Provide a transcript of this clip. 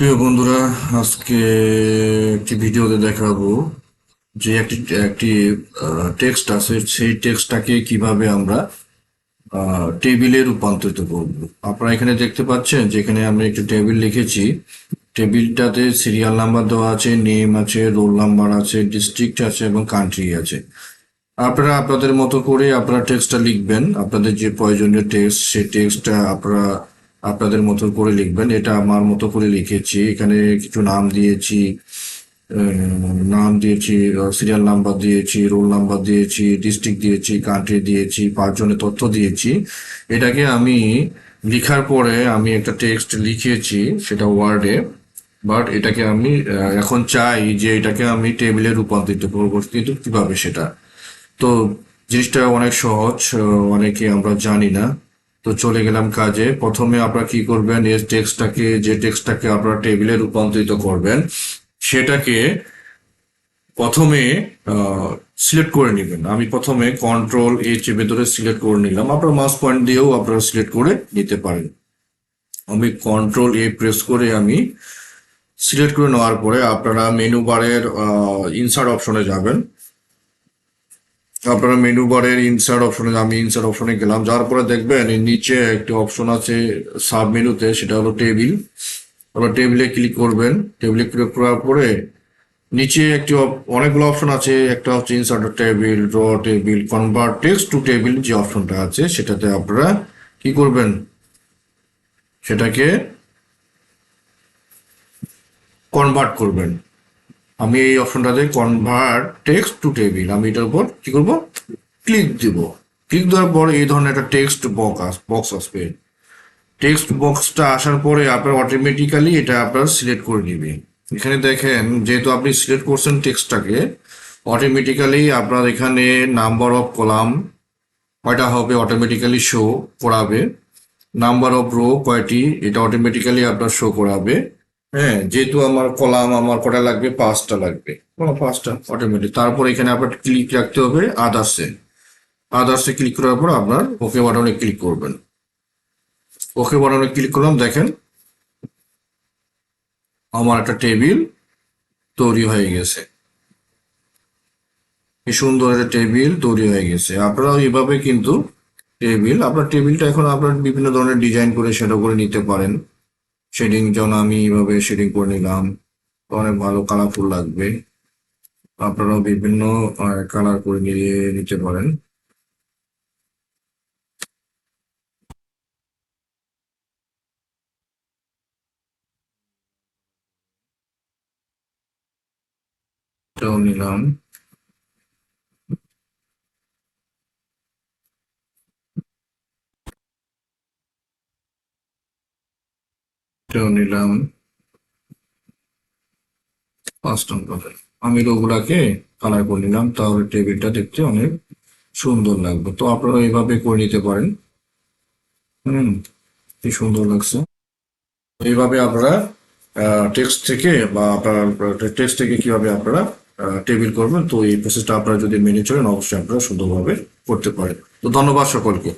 প্রিয় বন্ধুরা, আজকে একটি ভিডিওতে দেখাবো যে একটি একটি টেক্সট আছে। সেই টেক্সটটাকে কীভাবে আমরা টেবিলে রূপান্তরিত করব। আপনারা এখানে দেখতে পাচ্ছেন যে এখানে আমি একটি টেবিল লিখেছি। টেবিলটাতে সিরিয়াল নাম্বার দেওয়া আছে নেম আছে রোল নাম্বার আছে ডিস্ট্রিক্ট আছে এবং কান্ট্রি আছে। আপনারা আপনাদের মতো করে আপনারা টেক্সটটা লিখবেন। আপনাদের যে প্রয়োজনীয় টেক্সট সেই টেক্সটটা আপনারা আপনাদের মতো করে লিখবেন। এটা আমার মতো করে লিখেছি। এখানে কিছু নাম দিয়েছি নাম দিয়েছি, সিরিয়াল নাম্বার দিয়েছি, রোল নাম্বার দিয়েছি, ডিস্ট্রিক্ট দিয়েছি, কান্ট্রি দিয়েছি, পাঁচজনের তথ্য দিয়েছি। এটাকে আমি লিখার পরে আমি একটা টেক্সট লিখেছি সেটা ওয়ার্ডে বাট এটাকে আমি এখন চাই যে এটাকে আমি টেবিলে রূপান্তরিত করব কিন্তু কীভাবে সেটা। তো জিনিসটা অনেক সহজ অনেকে আমরা জানি না। তো চলে গেলাম কাজে। প্রথমে আপনারা কি করবেন, এই টেক্সটটাকে, যে টেক্সটটাকে আপনারা টেবিলে রূপান্তরিত করবেন, সেটাকে প্রথমে সিলেক্ট করে নেবেন। আমি প্রথমে কন্ট্রোল এ চেপে ধরে সিলেক্ট করে নিলাম। আপনারা মাউস পয়েন্ট দিয়েও আপনারা সিলেক্ট করে নিতে পারেন। আমি কন্ট্রোল এ প্রেস করে আমি সিলেক্ট করে নেওয়ার পরে আপনারা মেনু বারের ইনসার্ট অপশনে যাবেন। আপনারা মেনু বারের ইনসার্ট অপশনে আমি ইনসার্ট অপশনে গেলাম। যার পরে দেখবেন, এর নিচে একটি অপশন আছে সাব মেনুতে সেটা হলো টেবিল আপনারা টেবিলে ক্লিক করবেন। টেবিলে ক্লিক করার পরে নিচে একটি অনেকগুলো অপশন আছে। একটা হচ্ছে insert table draw table convert text to table যে অপশনটা আছে, সেটাতে আপনারা কি করবেন? সেটাকে কনভার্ট করবেন। আমি এই অপশনটাতে কনভার্ট টেক্সট টু টেবিল আমি এটার উপর কি করব? ক্লিক দিব। ক্লিক দেওয়ার পর এই ধরনের একটা টেক্সট বক্স বক্স আসবে। টেক্সট বক্সটা আসার পরে আপনার অটোমেটিক্যালি এটা আপনার সিলেক্ট করে নিবে। এখানে দেখেন, যেহেতু আপনি সিলেক্ট করছেন টেক্সটটাকে অটোমেটিক্যালি আপনার এখানে নাম্বার অফ কলাম কয়টা হবে অটোমেটিক্যালি শো করাবে। নাম্বার অফ রো কয়টি, এটা অটোমেটিক্যালি আপনার শো করাবে। হ্যাঁ যেহেতু আমার কলাম, আমার কটা লাগবে, পাঁচটা লাগবে। পাঁচটা অটোমেটিক তারপর এখানে আপনার ক্লিক রাখতে হবে আদার্সে আদার্সে ক্লিক করার পর আপনার ওকে বাটনে ক্লিক করবেন। ওকে বাটনে ক্লিক করলাম, দেখেন। আমার একটা টেবিল তৈরি হয়ে গেছে। সুন্দর একটা টেবিল তৈরি হয়ে গেছে। আপনারাও এভাবে কিন্তু টেবিল আপনার টেবিলটা এখন আপনার বিভিন্ন ধরনের ডিজাইন করে সেটা করে নিতে পারেন। শেডিং যেমন আমি এইভাবে শেডিং করে নিলাম। অনেক ভালো কালারফুল লাগবে। আপনারাও বিভিন্ন কালার করে নিয়ে নিতে পারেন। নিলাম। এটাও নিলাম। পাঁচ নম্বর আমি ওগুলাকে কালার করে নিলাম, তাহলে টেবিলটা দেখতে অনেক সুন্দর লাগবে। তো আপনারা এইভাবে করে নিতে পারেন। হুম, কি সুন্দর লাগছে। এইভাবে আপনারা টেক্সট থেকে বা আপনার, টেক্সট থেকে কীভাবে আপনারা টেবিল করবেন, তো এই প্রসেসটা আপনারা যদি মেনে চলেন, অবশ্যই আপনারা সুন্দরভাবে করতে পারেন। তো ধন্যবাদ সকলকে।